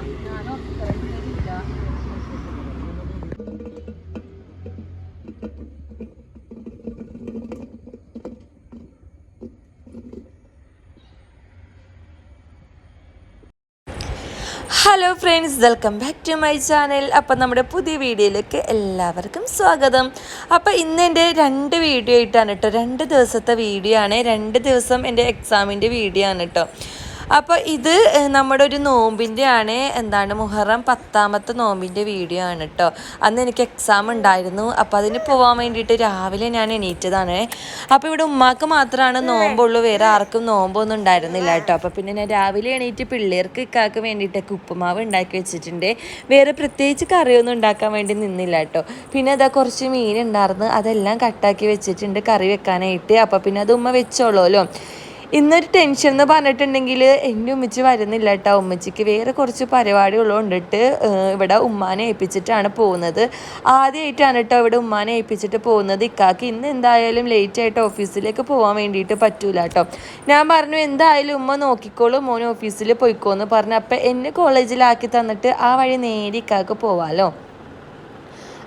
Hello friends welcome back to my channel അപ്പം നമ്മുടെ പുതിയ വീഡിയോയിലേക്ക് എല്ലാവർക്കും സ്വാഗതം. അപ്പോൾ ഇന്ന് എന്റെ രണ്ട് വീഡിയോ ആയിട്ടാണ് കേട്ടോ. രണ്ട് ദിവസത്തെ വീഡിയോ ആണ്. രണ്ട് ദിവസം എന്റെ എക്സാമിന്റെ വീഡിയോ ആണ് കേട്ടോ. അപ്പോൾ ഇത് നമ്മുടെ ഒരു നോമ്പിന്റെ ആണ് എന്താണ് മുഹറം പത്താമത്തെ നോമ്പിന്റെ വീഡിയോ ആണ് കേട്ടോ അന്ന് എനിക്ക് എക്സാം ഉണ്ടായിരുന്നു. അപ്പോൾ അതിന് പോകാൻ വേണ്ടിയിട്ട് രാവിലെ ഞാൻ എണീറ്റതാണ്. അപ്പോൾ ഇവിടെ ഉമ്മാക്ക് മാത്രമാണ് നോമ്പുള്ളൂ. വേറെ ആർക്കും നോമ്പൊന്നും ഉണ്ടായിരുന്നില്ല കേട്ടോ അപ്പോൾ പിന്നെ ഞാൻ രാവിലെ എണീറ്റ് പിള്ളേർക്ക് ഇക്കാക്ക് വേണ്ടിയിട്ടൊക്കെ ഉപ്പുമാവ് ഉണ്ടാക്കി വെച്ചിട്ടുണ്ട്. വേറെ പ്രത്യേകിച്ച് കറിയൊന്നും ഉണ്ടാക്കാൻ വേണ്ടി നിന്നില്ല കേട്ടോ പിന്നെ അതാ കുറച്ച് മീൻ ഉണ്ടായിരുന്നു. അതെല്ലാം കട്ടാക്കി വെച്ചിട്ടുണ്ട് കറി വെക്കാനായിട്ട്. അപ്പോൾ പിന്നെ അത് ഉമ്മ വെച്ചോളൂല്ലോ ഇന്നൊരു ടെൻഷൻ എന്ന് പറഞ്ഞിട്ടുണ്ടെങ്കിൽ എന്റെ ഉമ്മച്ചി വരുന്നില്ല കേട്ടോ ഉമ്മച്ചിക്ക് വേറെ കുറച്ച് പരിപാടികളുണ്ടിട്ട് ഇവിടെ ഉമ്മാനെ ഏൽപ്പിച്ചിട്ടാണ് പോകുന്നത്. ആദ്യമായിട്ടാണ് കേട്ടോ ഇവിടെ ഉമ്മാനെ ഏൽപ്പിച്ചിട്ട് പോകുന്നത്. ഇക്കാക്ക് ഇന്ന് എന്തായാലും ലേറ്റ് ആയിട്ട് ഓഫീസിലേക്ക് പോകാൻ വേണ്ടിയിട്ട് പറ്റൂല കേട്ടോ ഞാൻ പറഞ്ഞു എന്തായാലും ഉമ്മ നോക്കിക്കോളൂ മോനെ ഓഫീസിൽ പോയിക്കോന്ന് പറഞ്ഞു അപ്പം എന്നെ കോളേജിലാക്കി തന്നിട്ട് ആ വഴി നേരെ ഇക്കാക്ക് പോവാലോ.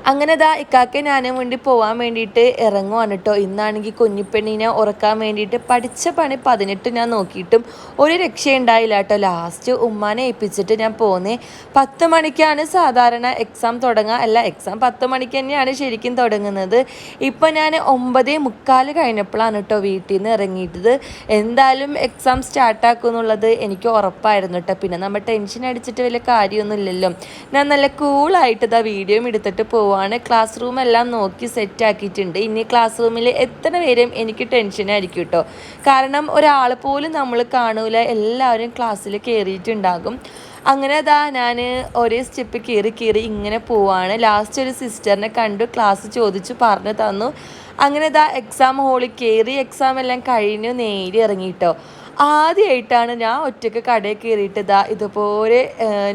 അങ്ങനെ ദാ ഇക്കാക്കെ ഞാനും വേണ്ടി പോവാൻ വേണ്ടിയിട്ട് ഇറങ്ങുവാണ് കേട്ടോ ഇന്നാണെങ്കിൽ കുഞ്ഞിപ്പെണ്ണിനെ ഉറക്കാൻ വേണ്ടിയിട്ട് പഠിച്ച പണി പതിനെട്ട് ഞാൻ നോക്കിയിട്ടും ഒരു രക്ഷയുണ്ടായില്ല കേട്ടോ ലാസ്റ്റ് ഉമ്മാനെ ഏൽപ്പിച്ചിട്ട് ഞാൻ പോന്നേ. പത്ത് മണിക്കാണ് സാധാരണ എക്സാം തുടങ്ങുക അല്ല എക്സാം പത്ത് മണിക്ക് തന്നെയാണ് ശരിക്കും തുടങ്ങുന്നത്. ഇപ്പം ഞാൻ ഒമ്പതേ മുക്കാൽ കഴിഞ്ഞപ്പോഴാണ് കേട്ടോ വീട്ടിൽ നിന്ന് ഇറങ്ങിയിട്ടത്. എന്തായാലും എക്സാം സ്റ്റാർട്ടാക്കും എന്നുള്ളത് എനിക്ക് ഉറപ്പായിരുന്നു കേട്ടോ പിന്നെ നമ്മൾ ടെൻഷൻ അടിച്ചിട്ട് വലിയ കാര്യമൊന്നുമില്ലല്ലോ. ഞാൻ നല്ല കൂളായിട്ട് ഇതാ വീഡിയോയും എടുത്തിട്ട് പോവാണ്. ക്ലാസ് റൂം എല്ലാം നോക്കി സെറ്റ് ആക്കിയിട്ടുണ്ട്. ഇനി ക്ലാസ് റൂമിൽ എത്ര പേരും എനിക്ക് ടെൻഷനായിരിക്കും കേട്ടോ കാരണം ഒരാൾ പോലും നമ്മൾ കാണൂല. എല്ലാവരും ക്ലാസ്സിൽ കയറിയിട്ടുണ്ടാകും അങ്ങനെ അതാ ഞാൻ ഒരേ സ്റ്റെപ്പ് കയറി കയറി ഇങ്ങനെ പോവാണ്. ലാസ്റ്റ് ഒരു സിസ്റ്ററിനെ കണ്ടു. ക്ലാസ് ചോദിച്ചു പറഞ്ഞു തന്നു. അങ്ങനെ ഇതാ എക്സാം ഹോളിൽ കയറി എക്സാം എല്ലാം കഴിഞ്ഞു നേരി ഇറങ്ങിയിട്ടോ ആദ്യമായിട്ടാണ് ഞാൻ ഒറ്റയ്ക്ക് കടയിൽ കയറിയിട്ട് ഇതാ ഇതുപോലെ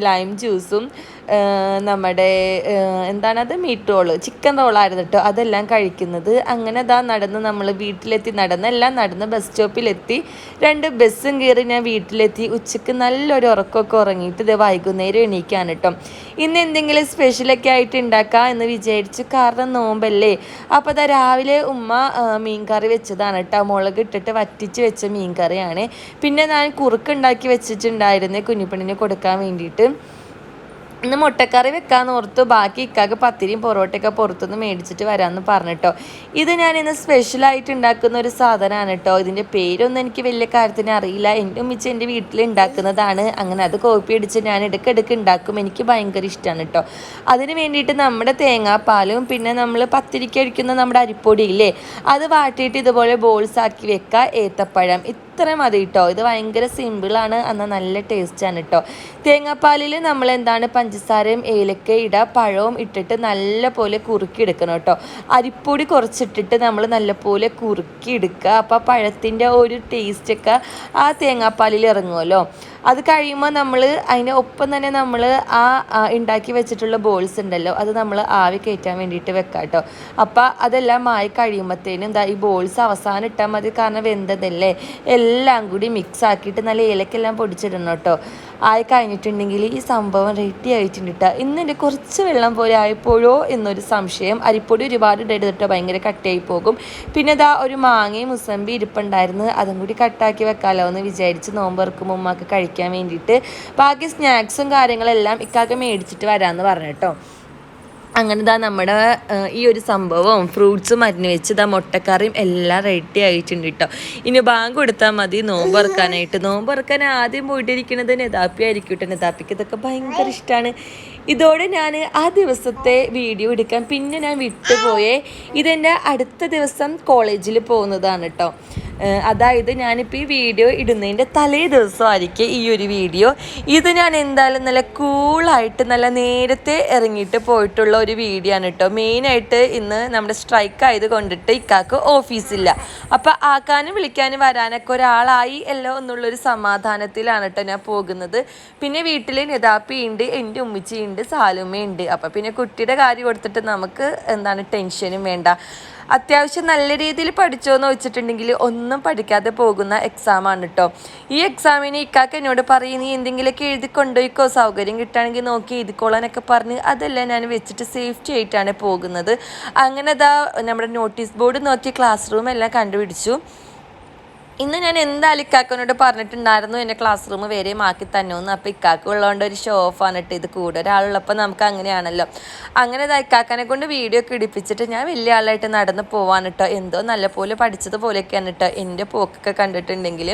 ലൈം ജ്യൂസും നമ്മുടെ എന്താണത്? മീറ്റ് ചിക്കൻ റോളായിരുന്നു കേട്ടോ അതെല്ലാം കഴിക്കുന്നത്. അങ്ങനെ ഇതാ നടന്ന് നമ്മൾ വീട്ടിലെത്തി നടന്ന് എല്ലാം നടന്ന് ബസ് സ്റ്റോപ്പിലെത്തി രണ്ട് ബസ്സും കയറി ഞാൻ വീട്ടിലെത്തി. ഉച്ചയ്ക്ക് നല്ലൊരു ഉറക്കമൊക്കെ ഉറങ്ങിയിട്ട് ഇത് വൈകുന്നേരം എണീക്കാൻ കേട്ടോ ഇന്ന് എന്തെങ്കിലും സ്പെഷ്യലൊക്കെ ആയിട്ട് ഉണ്ടാക്കാം എന്ന് വിചാരിച്ചു. കാരണം നോമ്പല്ലേ. അപ്പോൾ അതാ രാവിലെ ഉമ്മ മീൻ കറി വെച്ചതാണ് കേട്ടോ മുളക് ഇട്ടിട്ട് വറ്റിച്ച് വെച്ച മീൻ കറിയാണ് പിന്നെ ഞാൻ കുറുക്കുണ്ടാക്കി വെച്ചിട്ടുണ്ടായിരുന്നു കുഞ്ഞിപ്പെണ്ണിന് കൊടുക്കാൻ വേണ്ടിയിട്ട്. ഇന്ന് മുട്ടക്കറി വെക്കാന്ന് ഓർത്തു ബാക്കി ഇക്കാക്ക് പത്തിരിയും പൊറോട്ടയൊക്കെ പുറത്തുനിന്ന് മേടിച്ചിട്ട് വരാമെന്ന് പറഞ്ഞിട്ടോ. ഇത് ഞാൻ ഇന്ന് സ്പെഷ്യലായിട്ട് ഉണ്ടാക്കുന്ന ഒരു സാധനമാണ് കേട്ടോ ഇതിന്റെ പേരൊന്നും എനിക്ക് വലിയ കാര്യത്തിന് അറിയില്ല. എന്റെ ഉമ്മിച്ച് എന്റെ വീട്ടിൽ ഉണ്ടാക്കുന്നതാണ്. അങ്ങനെ അത് കോപ്പി അടിച്ച് ഞാൻ ഇടയ്ക്കിടയ്ക്ക് ഉണ്ടാക്കും. എനിക്ക് ഭയങ്കര ഇഷ്ടമാണ് കേട്ടോ അതിന് വേണ്ടിയിട്ട് നമ്മുടെ തേങ്ങാപ്പാലും പിന്നെ നമ്മൾ പത്തിരിക്ക് അടിക്കുന്ന നമ്മുടെ അരിപ്പൊടി ഇല്ലേ? അത് വാട്ടിയിട്ട് ഇതുപോലെ ബോൾസ് ആക്കി വെക്കുക ഏത്തപ്പഴം. ഇത്ര മതി കേട്ടോ ഇത് ഭയങ്കര സിമ്പിളാണ് എന്നാൽ നല്ല ടേസ്റ്റാണ് കേട്ടോ തേങ്ങാപ്പാലിൽ നമ്മൾ എന്താണ് പഞ്ചസാരയും ഏലക്കയും ഇടുക പഴവും ഇട്ടിട്ട് നല്ല പോലെ കുറുക്കി എടുക്കണം കേട്ടോ അരിപ്പൊടി കുറച്ചിട്ടിട്ട് നമ്മൾ നല്ലപോലെ കുറുക്കി എടുക്കുക. അപ്പോൾ പഴത്തിന്റെ ഒരു ടേസ്റ്റൊക്കെ ആ തേങ്ങാപ്പാലിൽ ഇറങ്ങുമല്ലോ അത് കഴിയുമ്പോൾ നമ്മൾ അതിന് ഒപ്പം തന്നെ നമ്മൾ ആ ആ ഉണ്ടാക്കി വെച്ചിട്ടുള്ള ബോൾസ് ഉണ്ടല്ലോ അത് നമ്മൾ ആവി കയറ്റാൻ വേണ്ടിയിട്ട് വെക്കാം കേട്ടോ അപ്പോൾ അതെല്ലാം ആയി കഴിയുമ്പോഴത്തേനും എന്താ ഈ ബോൾസ് അവസാനം ഇട്ടാൽ മതി കാരണം വെന്തതല്ലേ? എല്ലാം കൂടി മിക്സ് ആക്കിയിട്ട് നല്ല ഇലക്കെല്ലാം പൊടിച്ചിടണം കേട്ടോ ആയി കഴിഞ്ഞിട്ടുണ്ടെങ്കിൽ ഈ സംഭവം റെഡി ആയിട്ടുണ്ട് കേട്ടോ കുറച്ച് വെള്ളം പോലെ ആയപ്പോഴോ എന്നൊരു സംശയം. അരിപ്പൊടി ഒരുപാട് ഇടരുതിട്ടോ ഭയങ്കര കട്ടയായി പോകും. പിന്നെ ഇതാ ഒരു മാങ്ങയും മുസമ്പി ഇരിപ്പുണ്ടായിരുന്നു. അതും കൂടി കട്ടാക്കി വെക്കാമല്ലോ എന്ന് വിചാരിച്ച് നോമ്പർക്കും ഉമ്മക്ക് കഴിക്കാൻ വേണ്ടിയിട്ട്. ബാക്കി സ്നാക്സും കാര്യങ്ങളെല്ലാം ഇക്കാക്ക് മേടിച്ചിട്ട് വരാമെന്ന് പറഞ്ഞു കേട്ടോ അങ്ങനെ ഇതാ നമ്മുടെ ഈ ഒരു സംഭവം ഫ്രൂട്ട്സും മരുന്ന് വെച്ച് ഇതാ മുട്ടക്കറിയും എല്ലാം റെഡി ആയിട്ടുണ്ട് കേട്ടോ ഇനി ബാങ്ക് കൊടുത്താൽ മതി നോമ്പ് ഇറക്കാനായിട്ട് നോമ്പ് ഇറക്കാൻ ആദ്യം പോയിട്ടിരിക്കുന്നത് നെതാപ്പി ആയിരിക്കും കേട്ടോ നെതാപ്പിക്ക് ഇതൊക്കെ ഭയങ്കര ഇഷ്ടമാണ് ഇതോടെ ഞാൻ ആ ദിവസത്തെ വീഡിയോ എടുക്കാൻ പിന്നെ ഞാൻ വിട്ടുപോയേ. ഇതെന്റെ അടുത്ത ദിവസം കോളേജിൽ പോകുന്നതാണ് കേട്ടോ അതായത് ഞാനിപ്പോൾ ഈ വീഡിയോ ഇടുന്നതിന്റെ തലേ ദിവസമായിരിക്കും ഈ ഒരു വീഡിയോ. ഇത് ഞാൻ എന്തായാലും നല്ല കൂളായിട്ട് നല്ല നേരത്തെ ഇറങ്ങിയിട്ട് പോയിട്ടുള്ള ഒരു വീഡിയോ ആണ് കേട്ടോ മെയിനായിട്ട് ഇന്ന് നമ്മുടെ സ്ട്രൈക്ക് ആയത് കൊണ്ടിട്ട് ഇക്കാക്ക് ഓഫീസില്ല. അപ്പോൾ ആക്കാനും വിളിക്കാനും വരാനൊക്കെ ഒരാളായി അല്ലോ എന്നുള്ളൊരു സമാധാനത്തിലാണ് കേട്ടോ ഞാൻ പോകുന്നത്. പിന്നെ വീട്ടിൽ നിതാപ്പി ഉണ്ട് എന്റെ ഉമ്മച്ചിയുണ്ട്. ഇക്കാക്കുണ്ട് ഉണ്ട്. അപ്പം പിന്നെ കുട്ടിയുടെ കാര്യം കൊടുത്തിട്ട് നമുക്ക് എന്താണ് ടെൻഷനും വേണ്ട. അത്യാവശ്യം നല്ല രീതിയിൽ പഠിച്ചോ എന്ന് വെച്ചിട്ടുണ്ടെങ്കിൽ ഒന്നും പഠിക്കാതെ പോകുന്ന എക്സാമാണ് കേട്ടോ ഈ എക്സാമിന് ഇക്കാക്ക് എന്നോട് പറയും നീ എന്തെങ്കിലുമൊക്കെ എഴുതി കൊണ്ടുപോയിക്കോ? സൗകര്യം കിട്ടുകയാണെങ്കിൽ നോക്കി എഴുതിക്കോളാനൊക്കെ പറഞ്ഞ് അതെല്ലാം ഞാൻ വെച്ചിട്ട് സേഫ്റ്റി ആയിട്ടാണ് പോകുന്നത്. അങ്ങനെ അതാ നമ്മുടെ നോട്ടീസ് ബോർഡ് നോക്കി ക്ലാസ് റൂം എല്ലാം കണ്ടുപിടിച്ചു. ഇന്ന് ഞാൻ എന്തായാലും ഇക്കാക്കനോട് പറഞ്ഞിട്ടുണ്ടായിരുന്നു? എന്റെ ക്ലാസ് റൂം മാക്കി തന്നോന്ന്. അപ്പോൾ ഇക്കാക്ക് ഉള്ളതുകൊണ്ട് ഒരു ഷോ ഓഫ് ആണിട്ട് ഇത് കൂടെ. ഒരാളുള്ളപ്പോൾ നമുക്ക് അങ്ങനെയാണല്ലോ. അങ്ങനെ ഇതാ ഇക്കാക്കനെ കൊണ്ട് വീഡിയോ ഒക്കെ ഇടിപ്പിച്ചിട്ട് ഞാൻ വലിയ ആളായിട്ട് നടന്ന് പോവാനിട്ടോ കേട്ടോ എന്തോ നല്ലപോലെ പഠിച്ചതുപോലെയൊക്കെയാണ് കേട്ടോ എന്റെ പോക്കൊക്കെ കണ്ടിട്ടുണ്ടെങ്കിൽ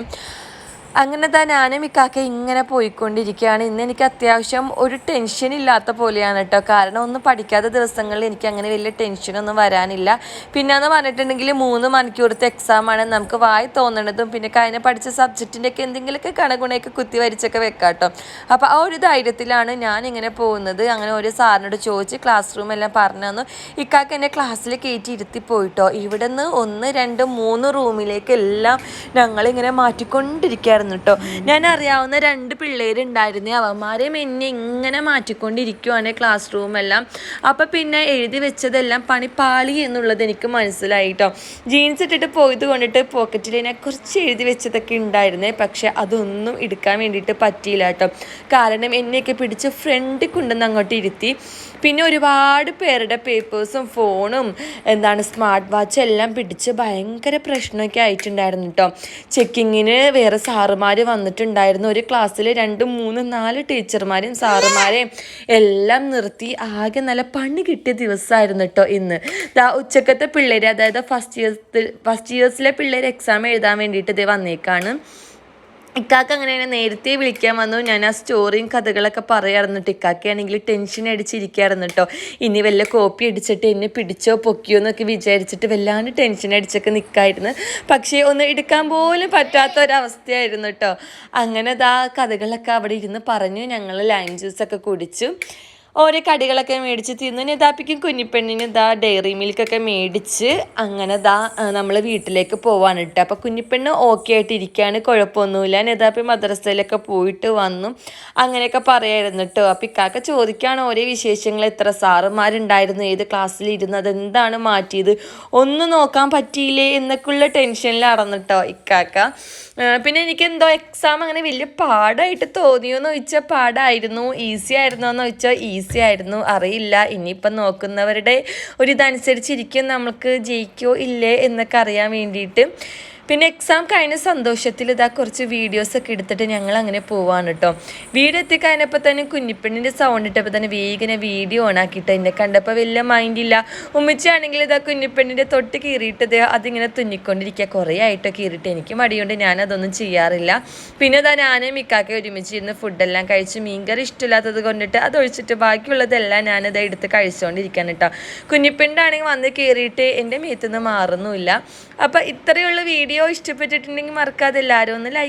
അങ്ങനെ താൻ ഞാനും ഇക്കാക്ക ഇങ്ങനെ പോയിക്കൊണ്ടിരിക്കുകയാണ്. ഇന്ന് എനിക്ക് അത്യാവശ്യം ഒരു ടെൻഷൻ ഇല്ലാത്ത പോലെയാണ് കേട്ടോ കാരണം ഒന്നും പഠിക്കാത്ത ദിവസങ്ങളിൽ എനിക്ക് അങ്ങനെ വലിയ ടെൻഷനൊന്നും വരാനില്ല. പിന്നെ എന്ന് പറഞ്ഞിട്ടുണ്ടെങ്കിൽ മൂന്ന് മണിക്കൂറത്തെ എക്സാമാണ് നമുക്ക് വായി തോന്നണതും പിന്നെ കഴിഞ്ഞ പഠിച്ച സബ്ജക്റ്റിന്റെ ഒക്കെ എന്തെങ്കിലുമൊക്കെ കണഗുണയൊക്കെ കുത്തി വരിച്ചൊക്കെ വെക്കാം കേട്ടോ അപ്പോൾ ആ ഒരു ധൈര്യത്തിലാണ് ഞാൻ ഇങ്ങനെ പോകുന്നത്. അങ്ങനെ ഒരു സാറിനോട് ചോദിച്ച് ക്ലാസ് റൂം എല്ലാം പറഞ്ഞു തന്നു. ഇക്കാക്ക് എന്നെ ക്ലാസ്സിൽ കയറ്റി ഇരുത്തി പോയിട്ടോ ഇവിടെ നിന്ന് ഒന്ന് രണ്ട് മൂന്ന് റൂമിലേക്ക് എല്ലാം ഞങ്ങളിങ്ങനെ മാറ്റിക്കൊണ്ടിരിക്കുകയായിരുന്നു കേട്ടോ ഞാൻ അറിയാവുന്ന രണ്ട് പിള്ളേരുണ്ടായിരുന്നു. അവന്മാരെയും എന്നെ ഇങ്ങനെ മാറ്റിക്കൊണ്ടിരിക്കുവാണ് ക്ലാസ് റൂമെല്ലാം അപ്പം പിന്നെ എഴുതി വെച്ചതെല്ലാം പണിപ്പാളി എന്നുള്ളത് എനിക്ക് മനസ്സിലായി കേട്ടോ ജീൻസ് ഇട്ടിട്ട് പോയത് കൊണ്ടിട്ട് പോക്കറ്റിൽ ഞാൻ കുറച്ച് എഴുതി വെച്ചതൊക്കെ ഉണ്ടായിരുന്നേ. പക്ഷെ അതൊന്നും എടുക്കാൻ വേണ്ടിയിട്ട് പറ്റിയില്ല കേട്ടോ കാരണം എന്നെയൊക്കെ പിടിച്ച് ഫ്രണ്ടിൽ കൊണ്ടുവന്ന് അങ്ങോട്ട് ഇരുത്തി. പിന്നെ ഒരുപാട് പേരുടെ പേപ്പേഴ്സും ഫോണും എന്താണ് സ്മാർട്ട് വാച്ച് എല്ലാം പിടിച്ച് ഭയങ്കര പ്രശ്നമൊക്കെ ആയിട്ടുണ്ടായിരുന്നു കേട്ടോ ചെക്കിങ്ങിന് വേറെ സാറുമാർ വന്നിട്ടുണ്ടായിരുന്നു. ഒരു ക്ലാസ്സിൽ രണ്ട് മൂന്ന് നാല് ടീച്ചർമാരെയും സാറുമാരെയും എല്ലാം നിർത്തി ആകെ നല്ല പണി കിട്ടിയ ദിവസമായിരുന്നു കേട്ടോ ഇന്ന്. ദാ ഉച്ചക്കത്തെ പിള്ളേർ അതായത് ഫസ്റ്റ് ഇയേഴ്സ് ഫസ്റ്റ് ഇയേഴ്സിലെ പിള്ളേർ എക്സാം എഴുതാൻ വേണ്ടിയിട്ട് ഇത് വന്നേക്കാണ്. ഇക്കാക്ക് അങ്ങനെ എന്നെ നേരത്തെ വിളിക്കാൻ വന്നു. ഞാൻ ആ സ്റ്റോറിയും കഥകളൊക്കെ പറയാറുണ്ട് കേട്ടോ. ഇക്കാക്കയാണെങ്കിൽ ടെൻഷൻ അടിച്ചിരിക്കുകയായിരുന്നു കേട്ടോ. ഇനി വല്ല കോപ്പി അടിച്ചിട്ട് എന്നെ പിടിച്ചോ പൊക്കിയോ എന്നൊക്കെ വിചാരിച്ചിട്ട് വല്ലാണ്ട് ടെൻഷൻ അടിച്ചൊക്കെ നിൽക്കായിരുന്നു പക്ഷേ ഒന്ന് എടുക്കാൻ പോലും പറ്റാത്ത ഒരവസ്ഥയായിരുന്നു കേട്ടോ. അങ്ങനെ ദാ കഥകളൊക്കെ അവിടെ ഇരുന്ന് പറഞ്ഞു. ഞങ്ങൾ ലൈം ജ്യൂസൊക്കെ കുടിച്ചു. ഓരോ കടികളൊക്കെ മേടിച്ച് തിന്നു നിതാപ്പിക്കും കുഞ്ഞിപ്പെണ്ണിന് ഇതാ ഡയറി മിൽക്കൊക്കെ മേടിച്ച് അങ്ങനെ ദാ നമ്മൾ വീട്ടിലേക്ക് പോവാണ് കേട്ടോ. അപ്പോൾ കുഞ്ഞിപ്പെണ്ണ് ഓക്കെ ആയിട്ട് ഇരിക്കുകയാണ് കുഴപ്പമൊന്നുമില്ല. നെതാപ്പി മദ്രസയിലൊക്കെ പോയിട്ട് വന്നു. അങ്ങനെയൊക്കെ പറയായിരുന്നു കേട്ടോ. അപ്പം ഇക്കാക്ക ചോദിക്കുകയാണ് ഓരോ വിശേഷങ്ങൾ എത്ര സാറുമാരുണ്ടായിരുന്നു ഏത് ക്ലാസ്സിൽ ഇരുന്നത് എന്താണ് മാറ്റിയത് ഒന്നും നോക്കാൻ പറ്റിയില്ലേ എന്നൊക്കെയുള്ള ടെൻഷനിൽ അടന്നിട്ടോ ഇക്കാക്ക. പിന്നെ എനിക്ക് എന്തോ എക്സാം അങ്ങനെ വലിയ പാടായിട്ട് തോന്നിയോ എന്ന് ചോദിച്ചാൽ പാടായിരുന്നു ഈസി ആയിരുന്നോ എന്ന് ചോദിച്ചാൽ ഈസി ആയിരുന്നു. അറിയില്ല. ഇനിയിപ്പം നോക്കുന്നവരുടെ ഒരു ഇതനുസരിച്ചിരിക്കും നമുക്ക് ജയിക്കോ ഇല്ലേ എന്നൊക്കെ അറിയാൻ വേണ്ടിയിട്ട്. പിന്നെ എക്സാം കഴിഞ്ഞ സന്തോഷത്തിൽ ഇതാ കുറച്ച് വീഡിയോസൊക്കെ എടുത്തിട്ട് ഞങ്ങൾ അങ്ങനെ പോവാണ് കേട്ടോ വീട് എത്തിക്കഴിഞ്ഞപ്പോൾ തന്നെ കുഞ്ഞിപ്പെണ്ണിന്റെ സൗണ്ട് ഇട്ടപ്പോൾ തന്നെ വേഗനെ വീഡിയോ ഓൺ ആക്കിയിട്ട് എന്നെ കണ്ടപ്പോൾ വലിയ മൈൻഡില്ല ഉമ്മച്ചാണെങ്കിൽ ഇതാ കുഞ്ഞിപ്പെണ്ണിന്റെ തൊട്ട് കീറിയിട്ടത് അതിങ്ങനെ തുന്നിക്കൊണ്ടിരിക്കുക കുറേ ആയിട്ടോ കീറിയിട്ട്. എനിക്ക് മടിയുണ്ട് ഞാനതൊന്നും ചെയ്യാറില്ല. പിന്നെ ഇതാ ഞാനും മിക്കാക്കെ ഒരുമിച്ച് ഇരുന്ന് ഫുഡെല്ലാം കഴിച്ച് മീൻകറി ഇഷ്ടമില്ലാത്തത് കൊണ്ടിട്ട് അത് ഒഴിച്ചിട്ട് ബാക്കിയുള്ളതെല്ലാം ഞാനിത് എടുത്ത് കഴിച്ചുകൊണ്ടിരിക്കാൻ കേട്ടോ കുഞ്ഞിപ്പെണ്ണാണെങ്കിൽ വന്ന് കയറിയിട്ട് എന്റെ മേത്തുനിന്ന് മാറുന്നുമില്ല. അപ്പോൾ ഇത്രയുള്ള വീഡിയോ ഇഷ്ടപ്പെട്ടിട്ടുണ്ടെങ്കിൽ മറക്കാതെ എല്ലാവരും ഒന്ന് ലൈക്ക്